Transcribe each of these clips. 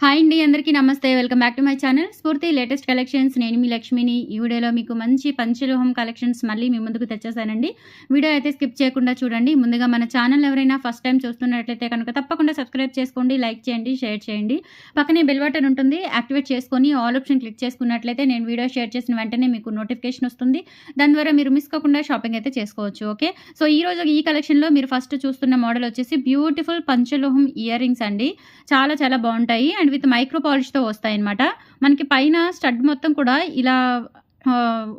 Hi అండి అందరికీ నమస్తే. Welcome back to my channel. Spoorthi latest collections. నేను మీ లక్ష్మిని. ఈ వీడియోలో మీకు మంచి పంచలోహం కలెక్షన్స్ మళ్ళీ మీ ముందుకు తెచ్చేసానండి. వీడియో అయితే స్కిప్ చేయకుండా చూడండి. ముందుగా మన ఛానల్ ఎవరైనా ఫస్ట్ టైం చూస్తున్నట్లయితే కనుక తప్పకుండా సబ్స్క్రైబ్ చేసుకోండి లైక్ చేయండి షేర్ చేయండి. పక్కనే బెల్ బటన్ ఉంటుంది. యాక్టివేట్ చేసుకొని ఆల్ ఆప్షన్ క్లిక్ చేసుకున్నట్లయితే నేను వీడియో షేర్ చేసిన వెంటనే మీకు నోటిఫికేషన్ వస్తుంది. దాని ద్వారా మీరు మిస్ కాకుండా షాపింగ్ అయితే చేసుకోవచ్చు ఓకే? సో ఈ రోజు ఈ కలెక్షన్లో మీరు ఫస్ట్ చూస్తున్న మోడల్ వచ్చేసి బ్యూటిఫుల్ పంచలోహం ఇయర్ రింగ్స్ అండి. చాలా చాలా బాగుంటాయి. అండ్ విత్ మైక్రో పాలిష్తో వస్తాయన్నమాట. మనకి పైన స్టడ్ మొత్తం కూడా ఇలా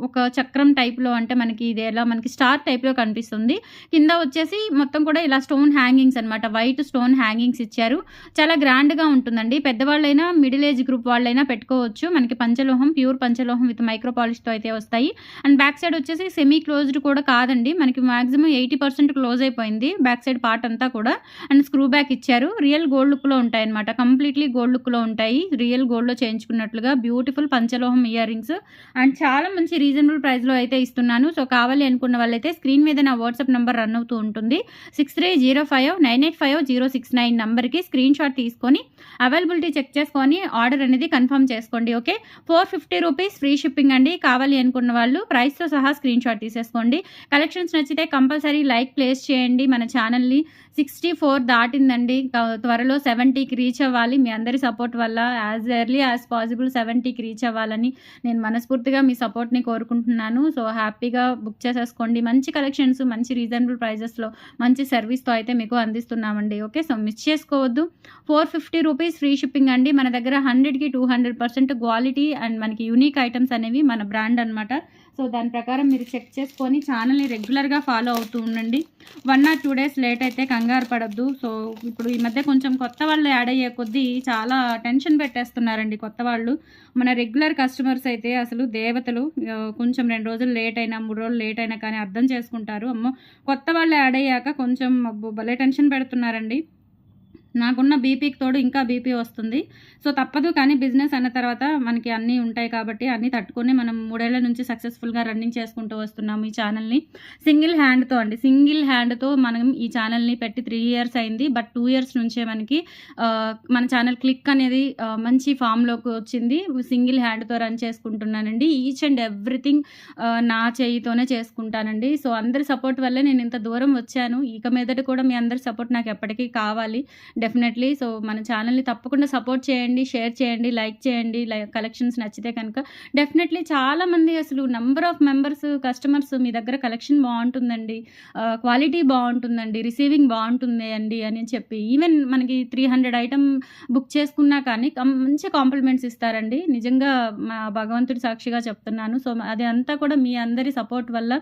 ఒక చక్రం టైప్లో అంటే మనకి ఇది ఎలా మనకి స్టార్ టైప్లో కనిపిస్తుంది. కింద వచ్చేసి మొత్తం కూడా ఇలా స్టోన్ హ్యాంగింగ్స్ అనమాట వైట్ స్టోన్ హ్యాంగింగ్స్ ఇచ్చారు. చాలా గ్రాండ్గా ఉంటుందండి. పెద్దవాళ్ళైనా మిడిల్ ఏజ్ గ్రూప్ వాళ్ళైనా పెట్టుకోవచ్చు. మనకి పంచలోహం ప్యూర్ పంచలోహం విత్ మైక్రో పాలిష్తో అయితే వస్తాయి. అండ్ బ్యాక్ సైడ్ వచ్చేసి సెమీ క్లోజ్డ్ కూడా కాదండి. మనకి మాక్సిమం ఎయిటీ పర్సెంట్ క్లోజ్ అయిపోయింది బ్యాక్ సైడ్ పార్ట్ అంతా కూడా. అండ్ స్క్రూ బ్యాక్ ఇచ్చారు. రియల్ గోల్డ్ లుక్లో ఉంటాయి అనమాట కంప్లీట్లీ గోల్డ్ లుక్లో ఉంటాయి. రియల్ గోల్డ్లో చేయించుకున్నట్లుగా బ్యూటిఫుల్ పంచలోహం ఇయర్ రింగ్స్. అండ్ చాలా చాలా మంచి రీజనబుల్ ప్రైస్లో అయితే ఇస్తున్నాను. సో కావాలి అనుకున్న వాళ్ళైతే స్క్రీన్ మీద నా వాట్సాప్ నెంబర్ రన్ అవుతూ ఉంటుంది. Six three zero five nine eight five zero six nine నెంబర్కి స్క్రీన్ షాట్ తీసుకొని అవైలబిలిటీ చెక్ చేసుకొని ఆర్డర్ అనేది కన్ఫర్మ్ చేసుకోండి okay? Four fifty rupees free shipping అండి. కావాలి అనుకున్న వాళ్ళు ప్రైస్తో సహా స్క్రీన్ షాట్ తీసేసుకోండి. కలెక్షన్స్ నచ్చితే కంపల్సరీ లైక్ ప్లేస్ చేయండి మన ఛానల్ని సిక్స్టీ ఫోర్ దాటిందండి త్వరలో సెవెంటీకి రీచ్ అవ్వాలి. మీ అందరి సపోర్ట్ వల్ల యాజ్ ఎర్లీ యాజ్ పాసిబుల్ సెవెంటీకి రీచ్ అవ్వాలని నేను మనస్ఫూర్తిగా మీ సపోర్ట్ని కోరుకుంటున్నాను. సో హ్యాపీగా బుక్ చేసేసుకోండి. మంచి కలెక్షన్స్ మంచి రీజనబుల్ ప్రైజెస్లో మంచి సర్వీస్తో అయితే మీకు అందిస్తున్నామండి. ఓకే? సో మిస్ చేసుకోవద్దు. Four fifty rupees free shipping అండి. మన దగ్గర హండ్రెడ్కి two hundred percent quality and మనకి యూనిక్ ఐటమ్స్ అనేవి మన బ్రాండ్ అనమాట సో దాని ప్రకారం మీరు చెక్ చేసుకొని ఛానల్ని రెగ్యులర్గా ఫాలో అవుతూ ఉండండి. One or two days late అయితే కంగారు పడద్దు. సో ఇప్పుడు ఈ మధ్య కొంచెం కొత్త వాళ్ళు యాడ్ అయ్యే కొద్దీ చాలా టెన్షన్ పెట్టేస్తున్నారండి కొత్త వాళ్ళు. మన రెగ్యులర్ కస్టమర్స్ అయితే అసలు దేవతలు కొంచెం రెండు రోజులు లేట్ అయినా మూడు రోజులు లేట్ అయినా కానీ అర్థం చేసుకుంటారు. అమ్మో కొత్త వాళ్ళు యాడ్ అయ్యాక కొంచెం భలే టెన్షన్ పెడుతున్నారండి. నాకున్న బీపీకి తోడు ఇంకా బీపీ వస్తుంది. సో తప్పదు కానీ బిజినెస్ అన్న తర్వాత మనకి అన్నీ ఉంటాయి కాబట్టి అన్నీ తట్టుకొని మనం మూడేళ్ళ నుంచి సక్సెస్ఫుల్గా రన్నింగ్ చేసుకుంటూ వస్తున్నాము ఈ ఛానల్ని. సింగిల్ హ్యాండ్తో అండి సింగిల్ హ్యాండ్తో మనం ఈ ఛానల్ని పెట్టి త్రీ ఇయర్స్ అయింది. బట్ టూ ఇయర్స్ నుంచే మనకి మన ఛానల్ క్లిక్ అనేది మంచి ఫామ్లోకి వచ్చింది. సింగిల్ హ్యాండ్తో రన్ చేసుకుంటున్నానండి. ఈచ్ అండ్ ఎవ్రీథింగ్ నా చేయితోనే చేసుకుంటానండి. సో అందరి సపోర్ట్ వల్లే నేను ఇంత దూరం వచ్చాను. ఇక మీదట కూడా మీ అందరి సపోర్ట్ నాకు ఎప్పటికీ కావాలి. డెఫినెట్లీ సో మన ఛానల్ని తప్పకుండా సపోర్ట్ చేయండి షేర్ చేయండి లైక్ చేయండి. లైక్ కలెక్షన్స్ నచ్చితే కనుక డెఫినెట్లీ చాలామంది అసలు నెంబర్ ఆఫ్ మెంబర్స్ కస్టమర్స్ మీ దగ్గర కలెక్షన్ బాగుంటుందండి. క్వాలిటీ బాగుంటుందండి. రిసీవింగ్ బాగుంటుంది అండి అని చెప్పి. ఈవెన్ మనకి త్రీ హండ్రెడ్ ఐటమ్ బుక్ చేసుకున్నా కానీ మంచి కాంప్లిమెంట్స్ ఇస్తారండి. నిజంగా మా భగవంతుడి సాక్షిగా చెప్తున్నాను. సో అది అంతా కూడా మీ అందరి సపోర్ట్ వల్ల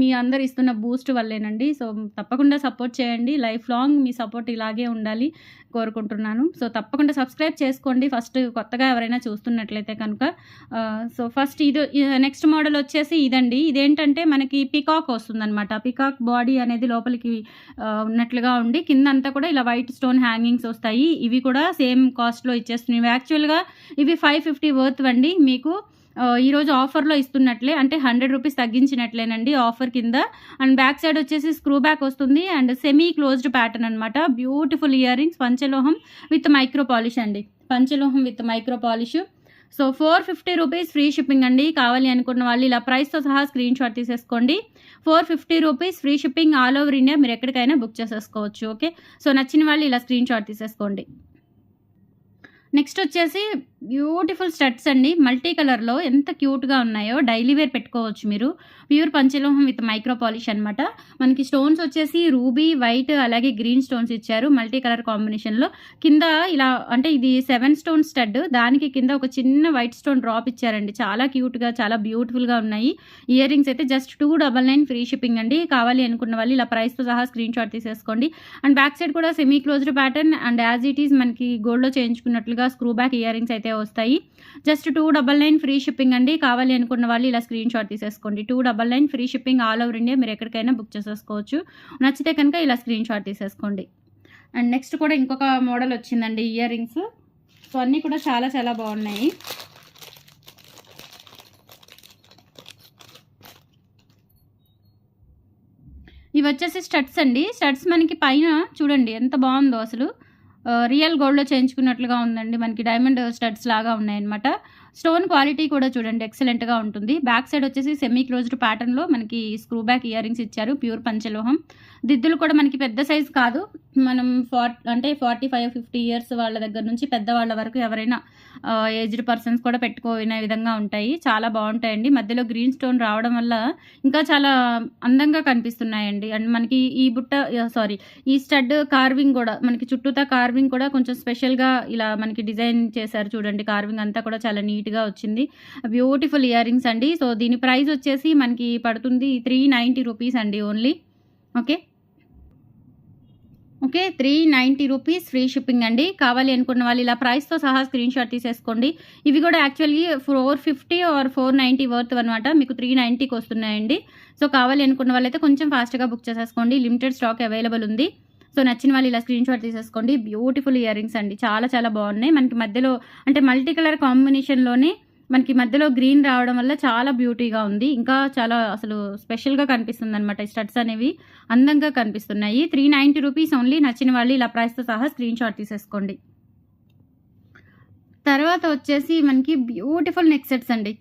మీ అందరు ఇస్తున్న బూస్ట్ వల్లేనండి. సో తప్పకుండా సపోర్ట్ చేయండి. లైఫ్ లాంగ్ మీ సపోర్ట్ ఇలాగే ఉండాలి. కోరుకుంటున్నాను. సో తప్పకుండా సబ్స్క్రైబ్ చేసుకోండి. ఫస్ట్ కొత్తగా ఎవరైనా చూస్తున్నట్లయితే కనుక సో ఫస్ట్ ఇది నెక్స్ట్ మోడల్ వచ్చేసి ఇదండి. ఇదేంటంటే మనకి పికాక్ వస్తుందన్నమాట. పికాక్ బాడీ అనేది లోపలికి ఉన్నట్లుగా ఉండి కింద అంతా కూడా ఇలా వైట్ స్టోన్ హ్యాంగింగ్స్ వస్తాయి. ఇవి కూడా సేమ్ కాస్ట్లో ఇచ్చేస్తున్నాయి. యాక్చువల్గా ఇవి ఫైవ్ ఫిఫ్టీ వర్త్ అండి. మీకు ఈరోజు ఆఫర్లో ఇస్తున్నట్లే అంటే హండ్రెడ్ రూపీస్ తగ్గించినట్లేనండి ఆఫర్ కింద. అండ్ బ్యాక్ సైడ్ వచ్చేసి స్క్రూ బ్యాక్ వస్తుంది అండ్ సెమీ క్లోజ్డ్ ప్యాటర్న్ అనమాట బ్యూటిఫుల్ ఇయర్ రింగ్స్ పంచలోహం విత్ మైక్రో పాలిష్ అండి. పంచలోహం with micro polish so four fifty rupees free shipping అండి. కావాలి అనుకున్న వాళ్ళు ఇలా ప్రైస్తో సహా స్క్రీన్ షాట్ తీసేసుకోండి. Four fifty rupees free shipping all over India మీరు ఎక్కడికైనా బుక్ చేసేసుకోవచ్చు ఓకే సో నచ్చిన వాళ్ళు ఇలా స్క్రీన్ షాట్ తీసేసుకోండి. నెక్స్ట్ వచ్చేసి బ్యూటిఫుల్ స్టడ్స్ అండి. మల్టీ కలర్లో ఎంత క్యూట్గా ఉన్నాయో డైలీ వేర్ పెట్టుకోవచ్చు మీరు. ప్యూర్ పంచలోహం విత్ మైక్రో పాలిష్ అనమాట మనకి స్టోన్స్ వచ్చేసి రూబీ వైట్ అలాగే గ్రీన్ స్టోన్స్ ఇచ్చారు మల్టీ కలర్ కాంబినేషన్లో. కింద ఇలా అంటే ఇది సెవెన్ స్టోన్ స్టడ్. దానికి కింద ఒక చిన్న వైట్ స్టోన్ డ్రాప్ ఇచ్చారండి. చాలా క్యూట్గా చాలా బ్యూటిఫుల్గా ఉన్నాయి. ఇయర్ రింగ్స్ అయితే just two double nine free shipping అండి. కావాలి అనుకున్న వాళ్ళు ఇలా ప్రైస్తో సహా స్క్రీన్ షాట్ తీసేసుకోండి. అండ్ బ్యాక్ సైడ్ కూడా semi closed pattern and as it is మనకి గోల్డ్లో చేయించుకున్నట్లుగా స్క్రూ బ్యాక్ ఇయర్ రింగ్స్ అయితే వస్తాయి. Just two double nine free shipping అండి. కావాలి అనుకున్న వాళ్ళు ఇలా స్క్రీన్ షాట్ తీసేసుకోండి. Two double nine free shipping all over India మీరు ఎక్కడికైనా బుక్ చేసేసుకోవచ్చు. నచ్చితే కనుక ఇలా స్క్రీన్ షాట్ తీసేసుకోండి. అండ్ నెక్స్ట్ కూడా ఇంకొక మోడల్ వచ్చిందండి ఇయర్ రింగ్స్. సో అన్నీ కూడా చాలా చాలా బాగున్నాయి. ఇవి వచ్చేసి స్టడ్స్ అండి. స్టడ్స్ మనకి పైన చూడండి ఎంత బాగుందో అసలు. రియల్ గోల్డ్‌లో చేయించుకున్నట్లుగా ఉందండి. మనకి డైమండ్ స్టడ్స్ లాగా ఉన్నాయన్నమాట. స్టోన్ క్వాలిటీ కూడా చూడండి ఎక్సలెంట్‌గా ఉంటుంది. బ్యాక్ సైడ్ వచ్చేసి సెమీ క్లోజ్డ్ ప్యాటర్న్‌లో మనకి స్క్రూ బ్యాక్ ఇయర్ రింగ్స్ ఇచ్చారు. ప్యూర్ పంచలోహం. దిద్దులు కూడా మనకి పెద్ద సైజ్ కాదు. మనం ఫార్ట్ అంటే 45, 50 ఇయర్స్ వాళ్ళ దగ్గర నుంచి పెద్దవాళ్ళ వరకు ఎవరైనా ఏజ్డ్ పర్సన్స్ కూడా పెట్టుకోనే విధంగా ఉంటాయి. చాలా బాగుంటాయండి మధ్యలో గ్రీన్ స్టోన్ రావడం వల్ల ఇంకా చాలా అందంగా కనిపిస్తున్నాయండి. అండ్ మనకి ఈ బుట్ట సారీ ఈ స్టడ్ కార్వింగ్ కూడా మనకి చుట్టూతా కార్వింగ్ కూడా కొంచెం స్పెషల్‌గా ఇలా మనకి డిజైన్ చేశారు చూడండి. కార్వింగ్ అంతా కూడా చాలా నీట్ నీట్‌గా వచ్చింది. బ్యూటిఫుల్ ఇయర్ రింగ్స్ అండి. సో, దీని ప్రైస్ వచ్చేసి మనకి పడుతుంది 390 రూపీస్ అండి only. Okay. Okay. 390 rupees free shipping అండి. కావాలి అనుకున్న వాళ్ళు ఇలా ప్రైస్‌తో సహా స్క్రీన్‌షాట్ తీసేసుకోండి. ఇవి కూడా యాక్చువల్లీ 450 ఆర్ 490 వర్త్ అనమాట. మీకు 390కి వస్తున్నాయండి. సో, కావాలి అనుకున్న వాళ్ళైతే కొంచెం ఫాస్ట్‌గా బుక్ చేసేసుకోండి. లిమిటెడ్ స్టాక్ అవైలబుల్ ఉంది. సో, నచ్చిన వాళ్ళు ఇలా స్క్రీన్ షాట్ తీసేసుకోండి. బ్యూటిఫుల్ ఇయర్ రింగ్స్ అండి. చాలా చాలా బాగున్నాయి మనకి మధ్యలో అంటే మల్టీ కలర్ కాంబినేషన్‌లోనే మనకి మధ్యలో గ్రీన్ రావడం వల్ల చాలా బ్యూటీగా ఉంది. ఇంకా చాలా అసలు స్పెషల్‌గా కనిపిస్తుంది అనమాట స్టడ్స్ అనేవి అందంగా కనిపిస్తున్నాయి. 390 రూపీస్ ఓన్లీ. నచ్చిన వాళ్ళు ఇలా ప్రైస్‌తో సహా స్క్రీన్ షాట్ తీసేసుకోండి. తర్వాత వచ్చేసి మనకి బ్యూటిఫుల్ నెక్ సెట్స్ అండి.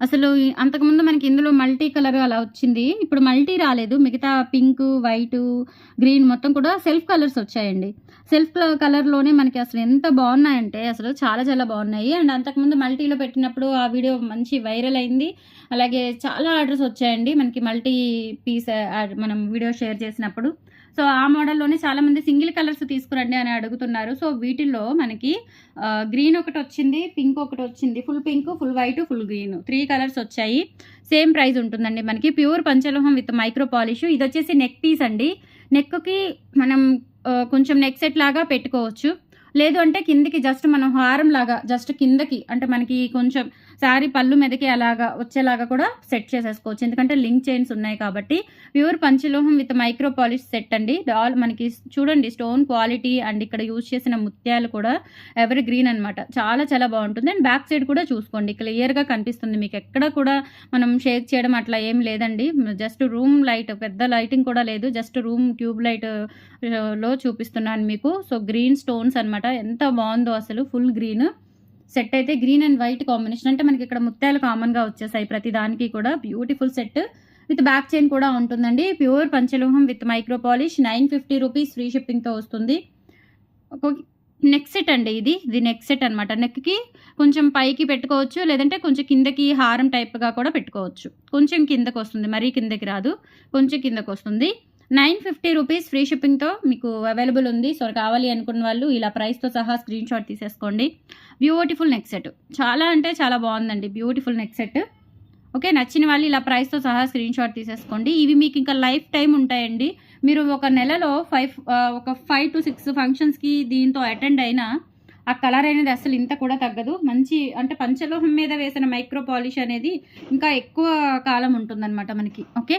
అసలు అంతకుముందు మనకి ఇందులో మల్టీ కలర్ అలా వచ్చింది. ఇప్పుడు మల్టీ రాలేదు. మిగతా పింక్ వైటు, గ్రీన్ మొత్తం కూడా సెల్ఫ్ కలర్స్ వచ్చాయండి. సెల్ఫ్ కలర్‌లోనే మనకి అసలు ఎంత బాగున్నాయంటే అసలు చాలా చాలా బాగున్నాయి అండ్ అంతకుముందు మల్టీలో పెట్టినప్పుడు ఆ వీడియో మంచి వైరల్ అయింది. అలాగే చాలా ఆర్డర్స్ వచ్చాయండి. మనకి మల్టీ పీస్ మనం వీడియో షేర్ చేసినప్పుడు. సో, ఆ మోడల్‌లోనే చాలామంది సింగిల్ కలర్స్ తీసుకురండి అని అడుగుతున్నారు. సో, వీటిల్లో మనకి గ్రీన్ ఒకటి వచ్చింది పింక్ ఒకటి వచ్చింది full pink, full white, full green three colours వచ్చాయి. సేమ్ ప్రైస్ ఉంటుందండి మనకి. ప్యూర్ పంచలోహం విత్ మైక్రో పాలిష్. ఇది వచ్చేసి నెక్ పీస్ అండి. నెక్‌కి మనం కొంచెం నెక్ సెట్ లాగా పెట్టుకోవచ్చు. లేదు అంటే కిందకి జస్ట్ మనం హారం లాగా జస్ట్ కిందకి అంటే మనకి కొంచెం శారీ పళ్ళు మీదకి అలాగా వచ్చేలాగా కూడా సెట్ చేసేసుకోవచ్చు. ఎందుకంటే లింక్ చైన్స్ ఉన్నాయి కాబట్టి. ప్యూర్ పంచలోహం విత్ మైక్రో పాలిష్ సెట్ అండి. డాల్ మనకి చూడండి స్టోన్ క్వాలిటీ అండ్ ఇక్కడ యూజ్ చేసిన ముత్యాలు కూడా ఎవరి గ్రీన్ అనమాట. చాలా చాలా బాగుంటుంది అండ్ బ్యాక్ సైడ్ కూడా చూసుకోండి. క్లియర్‌గా కనిపిస్తుంది. మీకు ఎక్కడ కూడా మనం షేక్ చేయడం అట్లా ఏం లేదండి. జస్ట్ రూమ్ లైట్ పెద్ద లైటింగ్ కూడా లేదు. జస్ట్ రూమ్ ట్యూబ్ లైట్లో చూపిస్తున్నాను మీకు. సో, గ్రీన్ స్టోన్స్ అనమాట. ఎంత బాగుందో అసలు ఫుల్ గ్రీన్. సెట్ అయితే గ్రీన్ అండ్ వైట్ కాంబినేషన్. అంటే మనకి ఇక్కడ ముత్యాలు కామన్‌గా వచ్చేసాయి ప్రతి దానికి కూడా. Beautiful set. With back chain కూడా ఉంటుందండి. Pure పంచలోహం with micro polish 950 rupees free షిప్పింగ్‌తో వస్తుంది. ఒక నెక్ సెట్ అండి ఇది. ఇది నెక్ సెట్ అనమాట. నెక్‌కి కొంచెం పైకి పెట్టుకోవచ్చు. లేదంటే కొంచెం కిందకి హారం టైప్‌గా కూడా పెట్టుకోవచ్చు. కొంచెం కిందకొస్తుంది. మరీ కిందకి రాదు. కొంచెం నైన్ ఫిఫ్టీ రూపీస్ ఫ్రీ షిప్పింగ్‌తో మీకు అవైలబుల్ ఉంది. సో, కావాలి అనుకున్న వాళ్ళు ఇలా ప్రైస్‌తో సహా స్క్రీన్‌షాట్ తీసేసుకోండి. Beautiful neck set. చాలా అంటే చాలా బాగుందండి బ్యూటిఫుల్ నెక్ సెట్. ఓకే. నచ్చిన వాళ్ళు ఇలా ప్రైస్‌తో సహా స్క్రీన్‌షాట్ తీసేసుకోండి. ఇవి మీకు ఇంకా లైఫ్ టైం ఉంటాయండి. మీరు ఒక నెలలో ఫైవ్ ఒక ఫైవ్ టు సిక్స్ ఫంక్షన్స్‌కి దీంతో అటెండ్ అయినా ఆ కలర్ అనేది అస్సలు ఇంత కూడా తగ్గదు. మంచి అంటే పంచలోహం మీద వేసిన మైక్రో పాలిష్ అనేది ఇంకా ఎక్కువ కాలం ఉంటుందనమాట మనకి. ఓకే.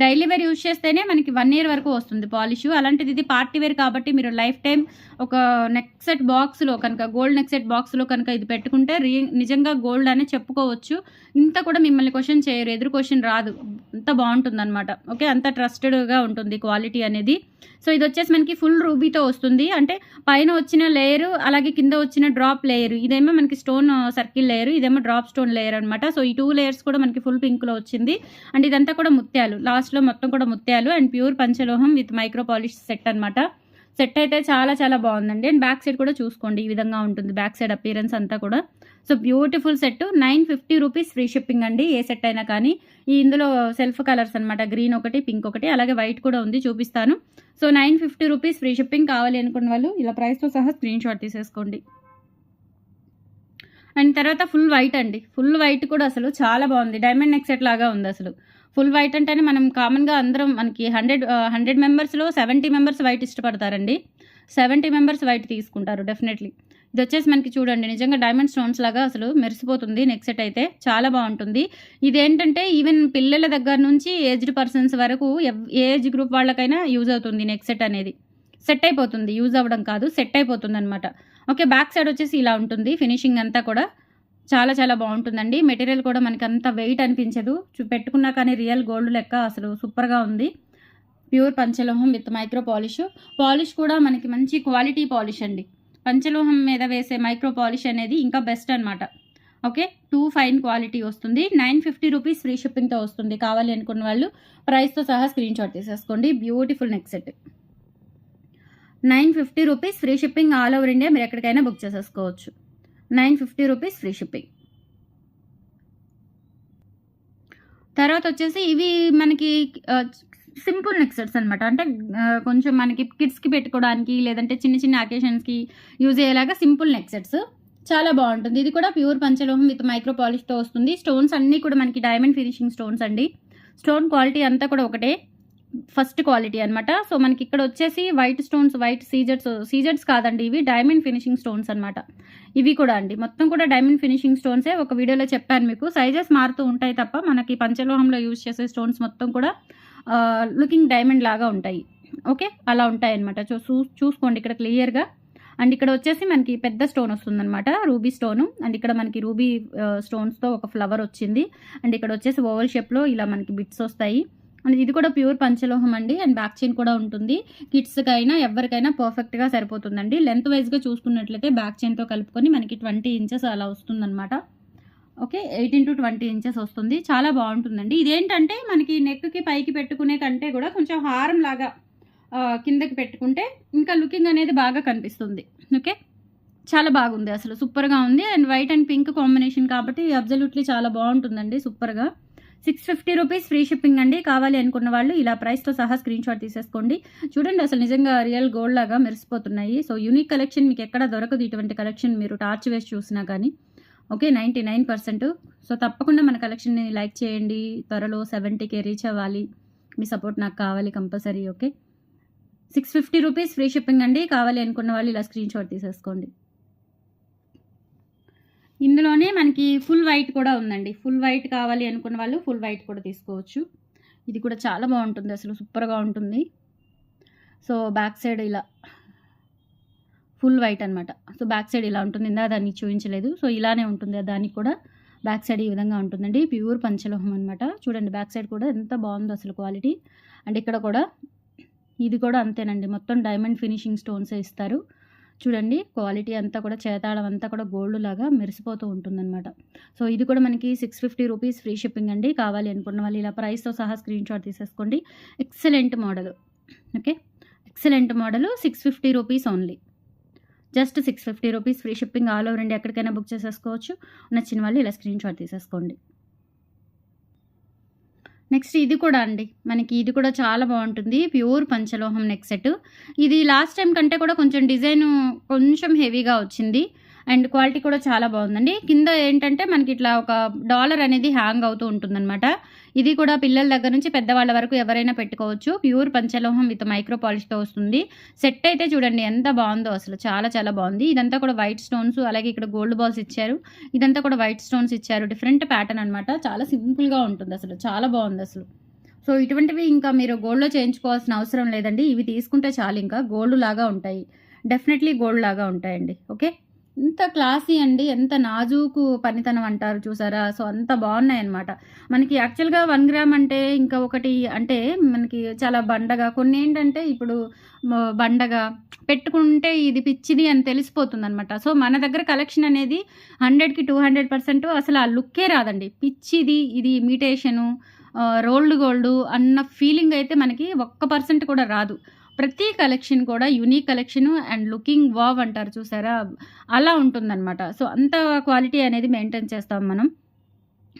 డైలీ వేర్ యూజ్ చేస్తేనే మనకి వన్ ఇయర్ వరకు వస్తుంది పాలిష్. అలాంటిది ఇది పార్టీ వేర్ కాబట్టి మీరు లైఫ్ టైం ఒక నెక్ సెట్ బాక్స్‌లో కనుక గోల్డ్ నెక్ సెట్ బాక్స్‌లో కనుక ఇది పెట్టుకుంటే రీ నిజంగా గోల్డ్ అనే చెప్పుకోవచ్చు. ఇంత కూడా మిమ్మల్ని క్వశ్చన్ చేయరు. ఎదురు క్వశ్చన్ రాదు. అంత బావుంటుందనమాట. ఓకే. అంత ట్రస్టెడ్‌గా ఉంటుంది క్వాలిటీ అనేది. సో, ఇది వచ్చేసి మనకి ఫుల్ రూబీతో వస్తుంది. అంటే పైన వచ్చిన లేయర్ అలాగే కింద వచ్చిన డ్రాప్ లేయర్. ఇదేమో మనకి స్టోన్ సర్కిల్ లేయరు ఇదేమో డ్రాప్ స్టోన్ లేయర్ అనమాట. సో, ఈ టూ లేయర్స్ కూడా మనకి ఫుల్ పింక్‌లో వచ్చింది. అండ్ ఇదంతా కూడా ముత్యాలు. లాస్ట్ లాస్ట్‌లో మొత్తం కూడా ముత్యాలు అండ్ ప్యూర్ పంచలోహం విత్ మైక్రో పాలిష్ సెట్ అనమాట. సెట్ అయితే చాలా చాలా బాగుందండి అండ్ బ్యాక్ సైడ్ కూడా చూసుకోండి. ఈ విధంగా ఉంటుంది. బ్యాక్ సైడ్ అపీరెన్స్ అంతా కూడా. So, beautiful set 950 rupees free shipping అండి. ఏ సెట్ అయినా కానీ. ఈ ఇందులో సెల్ఫ్ కలర్స్ అనమాట. గ్రీన్ ఒకటి, పింక్ ఒకటి అలాగే వైట్ కూడా ఉంది చూపిస్తాను. సో, 950 రూపీస్ ఫ్రీ షిప్పింగ్ కావాలి అనుకున్న వాళ్ళు ఇలా ప్రైస్‌తో సహా స్క్రీన్ షాట్ తీసేసుకోండి. అండ్ తర్వాత ఫుల్ వైట్ అండి. ఫుల్ వైట్ కూడా అసలు చాలా బాగుంది డైమండ్ నెక్ సెట్ లాగా అసలు ఫుల్ వైట్ అంటేనే మనం కామన్‌గా అందరం మనకి హండ్రెడ్ హండ్రెడ్ మెంబర్స్‌లో 70 మెంబర్స్ వైట్ ఇష్టపడతారండి. 70 మెంబర్స్ వైట్ తీసుకుంటారు డెఫినెట్‌లీ. ఇది వచ్చేసి మనకి చూడండి నిజంగా డైమండ్ స్టోన్స్ లాగా అసలు మెరిసిపోతుంది నెక్ సెట్ అయితే. చాలా బాగుంటుంది ఇదేంటంటే ఈవెన్ పిల్లల దగ్గర నుంచి ఏజ్డ్ పర్సన్స్ వరకు ఎవ్ ఏజ్ గ్రూప్ వాళ్ళకైనా యూజ్ అవుతుంది నెక్ సెట్ అనేది. సెట్ అయిపోతుంది. యూజ్ అవ్వడం కాదు. సెట్ అయిపోతుందనమాట. ఓకే. బ్యాక్ సైడ్ వచ్చేసి ఇలా ఉంటుంది. ఫినిషింగ్ అంతా కూడా చాలా చాలా బాగుంటుందండి. మెటీరియల్ కూడా మనకి అంత వెయిట్ అనిపించదు. పెట్టుకున్నా కానీ రియల్ గోల్డ్ లెక్క అసలు సూపర్‌గా ఉంది. ప్యూర్ పంచలోహం విత్ మైక్రో పాలిష్. పాలిష్ కూడా మనకి మంచి క్వాలిటీ పాలిష్ అండి. పంచలోహం మీద వేసే మైక్రో పాలిష్ అనేది ఇంకా బెస్ట్ అనమాట ఓకే? టూ ఫైన్ క్వాలిటీ వస్తుంది. నైన్ ఫిఫ్టీ రూపీస్ ఫ్రీ షిప్పింగ్తో వస్తుంది కావాలి అనుకున్న వాళ్ళు. ప్రైస్తో సహా స్క్రీన్ షాట్ తీసేసుకోండి. Beautiful neck set. Nine fifty rupees free shipping all over India. మీరు ఎక్కడికైనా బుక్ చేసేసుకోవచ్చు. Nine fifty rupees free shipping. తర్వాత వచ్చేసి ఇవి మనకి సింపుల్ నెక్సెట్స్ అనమాట అంటే కొంచెం మనకి కిడ్స్కి పెట్టుకోవడానికి లేదంటే చిన్న చిన్న అకేషన్స్కి యూజ్ అయ్యేలాగా సింపుల్ నెక్సెట్స్. చాలా బాగుంటుంది. ఇది కూడా ప్యూర్ పంచలోహం విత్ మైక్రో పాలిష్తో వస్తుంది. స్టోన్స్ అన్నీ కూడా మనకి డైమండ్ ఫినిషింగ్ స్టోన్స్ అండి. స్టోన్ క్వాలిటీ అంతా కూడా ఒకటే. ఫస్ట్ క్వాలిటీ అనమాట సో మనకి ఇక్కడ వచ్చేసి వైట్ స్టోన్స్ వైట్ సీజర్స్ సీజర్స్ కాదండి ఇవి. డైమండ్ ఫినిషింగ్ స్టోన్స్ అనమాట ఇవి కూడా అండి. మొత్తం కూడా డైమండ్ ఫినిషింగ్ స్టోన్సే ఒక వీడియోలో చెప్పాను మీకు. సైజెస్ మారుతూ ఉంటాయి తప్ప మనకి పంచలోహంలో యూజ్ చేసే స్టోన్స్ మొత్తం కూడా లుకింగ్ డైమండ్ లాగా ఉంటాయి. ఓకే అలా ఉంటాయి అనమాట చూ చూసుకోండి ఇక్కడ క్లియర్గా అండ్ ఇక్కడ వచ్చేసి మనకి పెద్ద స్టోన్ వస్తుందన్నమాట. రూబీ స్టోను అండ్ ఇక్కడ మనకి రూబీ స్టోన్స్తో ఒక ఫ్లవర్ వచ్చింది. అండ్ ఇక్కడ వచ్చేసి ఓవల్ షేప్లో ఇలా మనకి బిట్స్ వస్తాయి. అండ్ ఇది కూడా ప్యూర్ పంచలోహం అండి. అండ్ బ్యాక్ చైన్ కూడా ఉంటుంది. కిడ్స్కి అయినా ఎవరికైనా పర్ఫెక్ట్గా సరిపోతుందండి. లెంత్ వైజ్గా చూసుకున్నట్లయితే బ్యాక్ చైన్తో కలుపుకొని మనకి ట్వంటీ ఇంచెస్ అలా వస్తుందన్నమాట. Okay eighteen to twenty inches వస్తుంది. చాలా బాగుంటుందండి. ఇదేంటంటే మనకి నెక్కి పైకి పెట్టుకునే కంటే కూడా కొంచెం హారం లాగా కిందకి పెట్టుకుంటే ఇంకా లుకింగ్ అనేది బాగా కనిపిస్తుంది. ఓకే చాలా బాగుంది అసలు. సూపర్గా ఉంది. And white and pink combination కాబట్టి అబ్జల్యూట్లీ చాలా బాగుంటుందండి. సూపర్గా six fifty rupees free shipping అండి. కావాలి అనుకున్న వాళ్ళు ఇలా ప్రైస్తో సహా స్క్రీన్ షాట్ తీసేసుకోండి. చూడండి అసలు నిజంగా రియల్ గోల్డ్ లాగా మెరిసిపోతున్నాయి. సో యూనిక్ కలెక్షన్ మీకు ఎక్కడ దొరకదు. ఇటువంటి కలెక్షన్ మీరు టార్చ్ వేసి చూసినా కానీ. Okay ninety nine percent so తప్పకుండా మన కలెక్షన్ని లైక్ చేయండి. త్వరలో సెవెంటీకే రీచ్ అవ్వాలి. మీ సపోర్ట్ నాకు కావాలి compulsory okay six fifty rupees free shipping అండి. కావాలి అనుకున్న వాళ్ళు ఇలా స్క్రీన్ షాట్ తీసేసుకోండి. ఇందులోనే మనకి ఫుల్ వైట్ కూడా ఉందండి. ఫుల్ వైట్ కావాలి అనుకున్న వాళ్ళు ఫుల్ వైట్ కూడా తీసుకోవచ్చు. ఇది కూడా చాలా బాగుంటుంది. అసలు సూపర్గా ఉంటుంది. సో బ్యాక్ సైడ్ ఇలా ఫుల్ వైట్ అనమాట సో బ్యాక్ సైడ్ ఇలా ఉంటుంది. ఇందా దాన్ని చూపించలేదు. సో ఇలానే ఉంటుంది. దానికి కూడా బ్యాక్ సైడ్ ఈ విధంగా ఉంటుందండి. ప్యూర్ పంచలోహం అనమాట చూడండి బ్యాక్ సైడ్ కూడా ఎంత బాగుందో అసలు క్వాలిటీ. అండ్ ఇక్కడ కూడా ఇది కూడా అంతేనండి. మొత్తం డైమండ్ ఫినిషింగ్ స్టోన్సే ఇస్తారు. చూడండి క్వాలిటీ అంతా కూడా చేతాళం అంతా కూడా గోల్డ్ లాగా మెరిసిపోతూ ఉంటుందన్నమాట. సో ఇది కూడా మనకి six fifty rupees free shipping అండి. కావాలి అనుకున్న వాళ్ళు ఇలా ప్రైస్తో సహా స్క్రీన్ షాట్ తీసేసుకోండి. Excellent model okay excellent model six fifty rupees only just six fifty rupees free shipping all over అండి ఎక్కడికైనా బుక్ చేసేసుకోవచ్చు. నచ్చిన వాళ్ళు ఇలా స్క్రీన్ షాట్ తీసేసుకోండి. నెక్స్ట్ ఇది కూడా అండి. మనకి ఇది కూడా చాలా బాగుంటుంది. ప్యూర్ పంచలోహం నెక్ సెట్ ఇది లాస్ట్ టైం కంటే కూడా కొంచెం డిజైన్ కొంచెం హెవీగా వచ్చింది. అండ్ క్వాలిటీ కూడా చాలా బాగుందండి. కింద ఏంటంటే మనకి ఇట్లా ఒక డాలర్ అనేది హ్యాంగ్ అవుతూ ఉంటుందన్నమాట. ఇది కూడా పిల్లల దగ్గర నుంచి పెద్దవాళ్ళ వరకు ఎవరైనా పెట్టుకోవచ్చు. ప్యూర్ పంచలోహం విత్ మైక్రో పాలిష్తో వస్తుంది. సెట్ అయితే చూడండి ఎంత బాగుందో అసలు. చాలా చాలా బాగుంది. ఇదంతా కూడా వైట్ స్టోన్స్ అలాగే ఇక్కడ గోల్డ్ బాల్స్ ఇచ్చారు. ఇదంతా కూడా వైట్ స్టోన్స్ ఇచ్చారు. డిఫరెంట్ ప్యాటర్న్ అనమాట చాలా సింపుల్గా ఉంటుంది అసలు. చాలా బాగుంది అసలు. సో ఇటువంటివి ఇంకా మీరు గోల్డ్లో చేయించుకోవాల్సిన అవసరం లేదండి. ఇవి తీసుకుంటే చాలు ఇంకా. గోల్డ్ లాగా ఉంటాయి. డెఫినెట్లీ గోల్డ్ లాగా ఉంటాయండి. ఓకే? ఎంత క్లాసీ అండి ఎంత నాజూకు పనితనం అంటారు చూసారా? సో అంత బాగున్నాయి అనమాట మనకి యాక్చువల్గా వన్ గ్రామ్ అంటే ఇంకా ఒకటి అంటే మనకి చాలా బండగా కొన్ని ఏంటంటే ఇప్పుడు బండగా పెట్టుకుంటే ఇది పిచ్చిది అని తెలిసిపోతుంది అనమాట సో మన దగ్గర కలెక్షన్ అనేది హండ్రెడ్కి టూ హండ్రెడ్ పర్సెంట్ అసలు ఆ లుక్కే రాదండి. పిచ్చిది ఇది ఇమిటేషను రోల్డ్ గోల్డ్ అన్న ఫీలింగ్ అయితే మనకి ఒక్క పర్సెంట్ కూడా రాదు. ప్రతి కలెక్షన్ కూడా unique collection and looking wow అంటారు చూసారా? అలా ఉంటుందన్నమాట. సో అంత క్వాలిటీ అనేది మెయింటైన్ చేస్తాం మనం.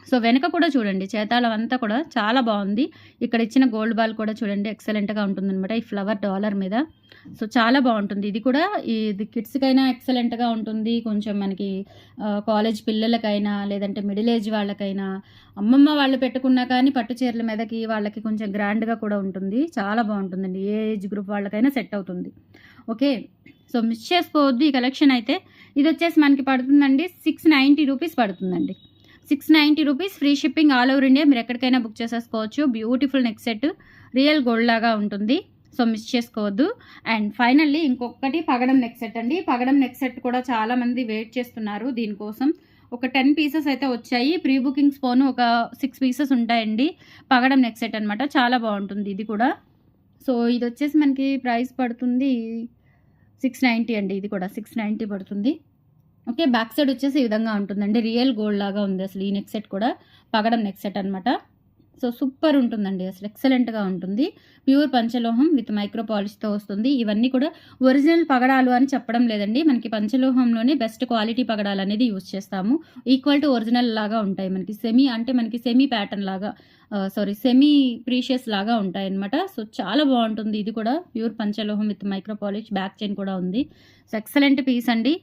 సో వెనక కూడా చూడండి చేతాళం అంతా కూడా చాలా బాగుంది. ఇక్కడ ఇచ్చిన గోల్డ్ బాల్ కూడా చూడండి ఎక్సలెంట్గా ఉంటుందన్నమాట ఈ ఫ్లవర్ డాలర్ మీద. సో చాలా బాగుంటుంది. ఇది కూడా ఇది కిడ్స్కైనా ఎక్సలెంట్గా ఉంటుంది. కొంచెం మనకి కాలేజ్ పిల్లలకైనా లేదంటే మిడిల్ ఏజ్ వాళ్ళకైనా అమ్మమ్మ వాళ్ళు పెట్టుకున్నా కానీ పట్టు చీరల మీదకి వాళ్ళకి కొంచెం గ్రాండ్గా కూడా ఉంటుంది. చాలా బాగుంటుందండి. ఏ ఏజ్ గ్రూప్ వాళ్ళకైనా సెట్ అవుతుంది. ఓకే సో మిస్ చేసుకోవద్దు ఈ కలెక్షన్ అయితే. ఇది వచ్చేసి మనకి పడుతుందండి సిక్స్ నైంటీ రూపీస్ పడుతుందండి. Six ninety rupees free shipping all over India. మీరు ఎక్కడికైనా బుక్ చేసేసుకోవచ్చు. Beautiful neck set real gold లాగా ఉంటుంది. సో మిస్ చేసుకోవద్దు. అండ్ ఫైనల్లీ ఇంకొకటి పగడం నెక్ సెట్ అండి. పగడం నెక్ సెట్ కూడా చాలామంది వెయిట్ చేస్తున్నారు దీనికోసం. ఒక టెన్ పీసెస్ అయితే వచ్చాయి. ప్రీ బుకింగ్ ఫోన్ ఒక సిక్స్ పీసెస్ ఉంటాయండి. పగడం నెక్ సెట్ అనమాట చాలా బాగుంటుంది ఇది కూడా. సో ఇది వచ్చేసి మనకి ప్రైస్ పడుతుంది సిక్స్ నైంటీ అండి. ఇది కూడా సిక్స్ నైంటీ పడుతుంది. ఓకే బ్యాక్ సైడ్ వచ్చేసి ఈ విధంగా ఉంటుందండి. రియల్ గోల్డ్ లాగా ఉంది అసలు ఈ నెక్ సెట్ కూడా. పగడం నెక్ సెట్ అనమాట సో సూపర్ ఉంటుందండి. అసలు ఎక్సలెంట్గా ఉంటుంది. ప్యూర్ పంచలోహం విత్ మైక్రో పాలిష్తో వస్తుంది. ఇవన్నీ కూడా ఒరిజినల్ పగడాలు అని చెప్పడం లేదండి. మనకి పంచలోహంలోనే బెస్ట్ క్వాలిటీ పగడాలు అనేది యూజ్ చేస్తాము. ఈక్వల్ టు ఒరిజినల్ లాగా ఉంటాయి మనకి. సెమీ అంటే మనకి సెమీ ప్యాటర్న్ లాగా సారీ సెమీ ప్రీషియస్ లాగా ఉంటాయి అనమాట సో చాలా బాగుంటుంది. ఇది కూడా pure పంచలోహం with micro polish back chain కూడా ఉంది. సో ఎక్సలెంట్ పీస్ అండి.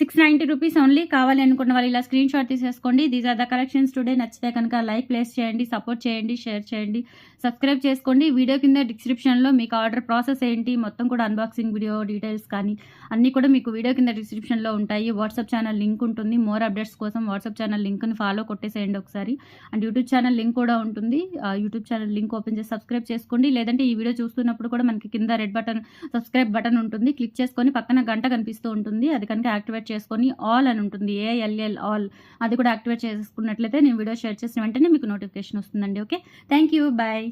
సిక్స్ నైంటీ రూపీస్ ఓన్లీ కావాలి అనుకున్న వాళ్ళు ఇలా స్క్రీన్ షాట్ తీసేసుకోండి. These are the collections today నచ్చితే కనుక లైక్ ప్లేస్ చేయండి సపోర్ట్ చేయండి షేర్ చేయండి సబ్స్క్రైబ్ చేసుకోండి. వీడియో కింద డిస్క్రిప్షన్లో మీకు ఆర్డర్ ప్రాసెస్ ఏంటి మొత్తం కూడా అన్బాక్సింగ్ వీడియో డీటెయిల్స్ కానీ అన్నీ కూడా మీకు వీడియో కింద డిస్క్రిప్షన్లో ఉంటాయి. వాట్సాప్ ఛానల్ లింక్ ఉంటుంది. మోర్ అప్డేట్స్ కోసం వాట్సాప్ ఛానల్ లింక్ని ఫాలో కొట్టేసేయండి ఒకసారి. అండ్ యూట్యూబ్ ఛానల్ లింక్ కూడా ఉంటుంది. యూట్యూబ్ ఛానల్ లింక్ ఓపెన్ చేసి సబ్స్క్రైబ్ చేసుకోండి. లేదంటే ఈ వీడియో చూస్తున్నప్పుడు కూడా మనకి కింద రెడ్ బటన్ సబ్స్క్రైబ్ బటన్ ఉంటుంది. క్లిక్ చేసుకొని పక్కన గంట కనిపిస్తూ ఉంటుంది. అది కనుక యాక్టివేట్ చేసుకొని ఆల్ అని ఉంటుంది. ఏఎల్ఎల్ ఆల్ అది కూడా యాక్టివేట్ చేసుకున్నట్లయితే నేను వీడియో షేర్ చేసిన వెంటనే మీకు నోటిఫికేషన్ వస్తుందండి. Okay thank you bye